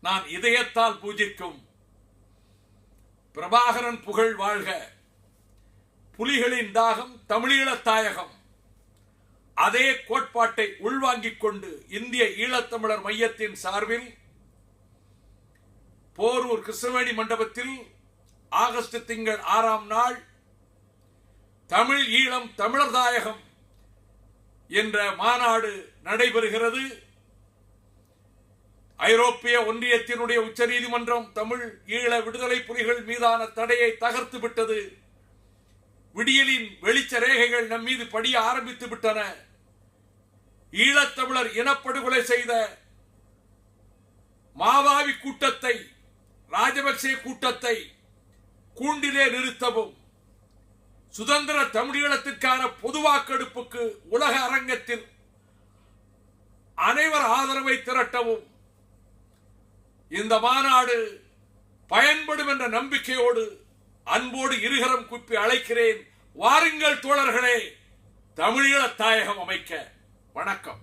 நான் இதயத்தால் பூஜிக்கும். பிரபாகரன் புகழ் வாழ்க. புலிகளின் தாகம் தமிழீழத் தாயகம். அதே கோட்பாட்டை உள்வாங்கிக் கொண்டு இந்திய ஈழத்தமிழர் மையத்தின் சார்பில் போரூர் கிருஷ்ணவேணி மண்டபத்தில் ஆகஸ்ட் திங்கள் ஆறாம் நாள் தமிழ் ஈழம் தமிழர் தாயகம் என்ற மாநாடு நடைபெறுகிறது. ஐரோப்பிய ஒன்றியத்தினுடைய உச்சநீதிமன்றம் தமிழ் ஈழ விடுதலை புலிகள் மீதான தடையை தகர்த்து விட்டது. விடியலின் வெளிச்ச ரேகைகள் நம் மீது படிய ஆரம்பித்து விட்டன. ஈழத்தமிழர் இனப்படுகொலை செய்த மாவாவி கூட்டத்தை ராஜபக்சே கூட்டத்தை கூண்டிலே நிறுத்தவும் சுதந்திர தமிழீழத்திற்கான பொது வாக்கெடுப்புக்கு உலக அரங்கத்தில் அனைவர் ஆதரவை திரட்டவும் இந்த மாநாடு பயன்படும் என்ற நம்பிக்கையோடு அன்போடு இருகரம் குப்பி அழைக்கிறேன். வாருங்கள் தோழர்களே தமிழீழ தாயகம் அமைக்க வணக்கம்.